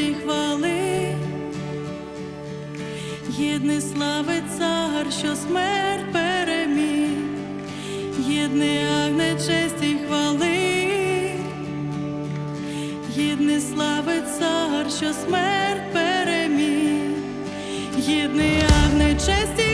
честі хвали. Єдний слави цар, що смерть переміг, єдний агне честі хвали. Єдний слави цар, що смерть переміг, єдний агне честі.